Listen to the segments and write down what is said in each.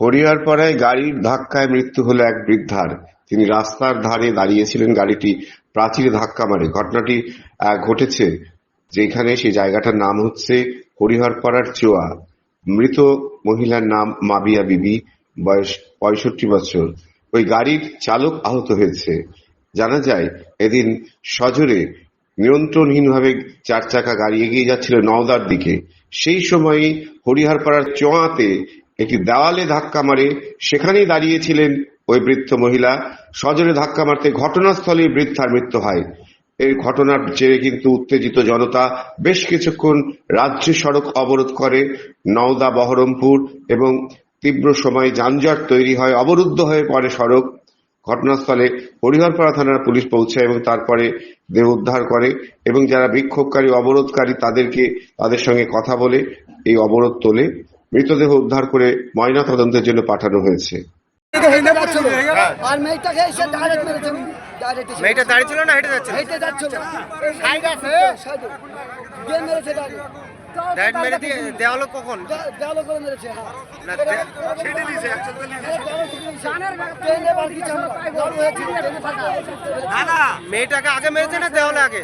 হরিহরপাড়ায় গাড়ির ধাক্কায় মৃত্যু হল এক বৃদ্ধার। তিনি রাস্তার ধারে দাঁড়িয়েছিলেন গাড়িটি প্রাচীরে ধাক্কা মারে। ঘটনাটি ঘটেছে যেখানে সেই জায়গাটার নাম হচ্ছে হরিহরপাড়ার চোয়া। মৃত মহিলার নাম মাবিয়া বিবি, বয়স পঁয়ষট্টি বছর। ওই গাড়ির চালক আহত হয়েছে। জানা যায়, এদিন সজোরে নিয়ন্ত্রণহীনভাবে চার চাকা গাড়ি এগিয়ে যাচ্ছিল নওদার দিকে। সেই সময়ই হরিহরপাড়ার চোয়াতে একটি দেওয়ালে ধাক্কা মারে, সেখানেই দাঁড়িয়েছিলেন ওই বৃদ্ধ মহিলা। সজোরে ধাক্কা মারতে ঘটনাস্থলেই বৃদ্ধার মৃত্যু হয়। এই ঘটনার জেরে কিন্তু উত্তেজিত জনতা বেশ কিছুক্ষণ রাজ্য সড়ক অবরোধ করে, নওদা, বহরমপুর এবং তীব্র সময় যানজট তৈরি হয়, অবরুদ্ধ হয়ে পড়ে সড়ক। ঘটনাস্থলে হরিহরপাড়া থানার পুলিশ পৌঁছায় এবং তারপরে দেহ উদ্ধার করে এবং যারা বিক্ষোভকারী, অবরোধকারী তাদেরকে তাদের সঙ্গে কথা বলে এই অবরোধ তোলে। মৃতদেহ উদ্ধার করে ময়না তদন্তের জন্য পাঠানো হয়েছে। আর মেয়েটাকে এসে ডাইরেক্ট মেরেছে মেয়েটা দাঁড়িয়ে ছিল না হেঁটে যাচ্ছে হেঁটে যাচ্ছিল? সাইড আছে সাইডে মেরেছে ডাইরেক্ট ডাইরেক্ট মেরে দিয়ে দেওয়ালো কখন? দেওয়ালো করে মেরেছে না, দে- ট্রেনে বার কিছু আমরা বড় হয়েছে ট্রেনে ফাঁকা মেয়েটাকে আগে মেরেছে না দেওয়ালে আগে?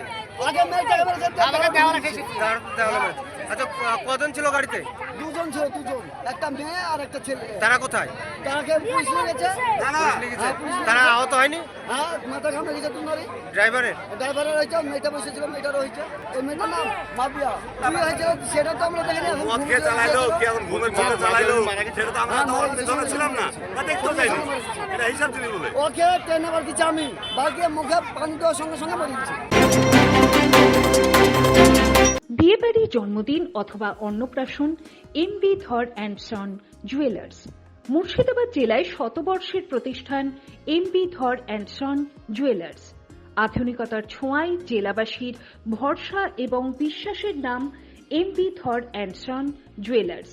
আচ্ছা কজন ছিল গাড়িতে? দুজন ছিল দুজন। একটা মেয়ে আর একটা ছেলে। তারা কোথায়? তাকে পুলিশ নিয়ে গেছে। হ্যাঁ, পুলিশ তারা আহত হয়নি? হ্যাঁ মাথা ঘামে গেছে তোমারই ড্রাইভারের? ড্রাইভারের হয়েছে মেয়েটা বসেছিল মেয়েটার হয়েছে এই মেয়েটার নাম মাবিয়া কি হয়েছে সেটা তো আমরা দেখিনি। মদ খেয়ে চালাইলো কি এখন ঘুমের চলে চালাইলো? সেটা তো আমরা হ্যাঁ, তখন। ছিলাম না। ওকে ট্রেনে আবার কিছু আমি। বাকি মুখে পানি দেওয়ার সঙ্গে সঙ্গে মরে গেছি বিয়েবাড়ি জন্মদিন অথবা অন্নপ্রাশন M B Dhar and son jewellers Murshidabad জেলায় শতবর্ষের প্রতিষ্ঠান M B Dhar and son jewellers আধুনিকতার ছোঁয়ায় জেলাবাসীর ভরসা এবং বিশ্বাসের নাম M B Dhar and son jewellers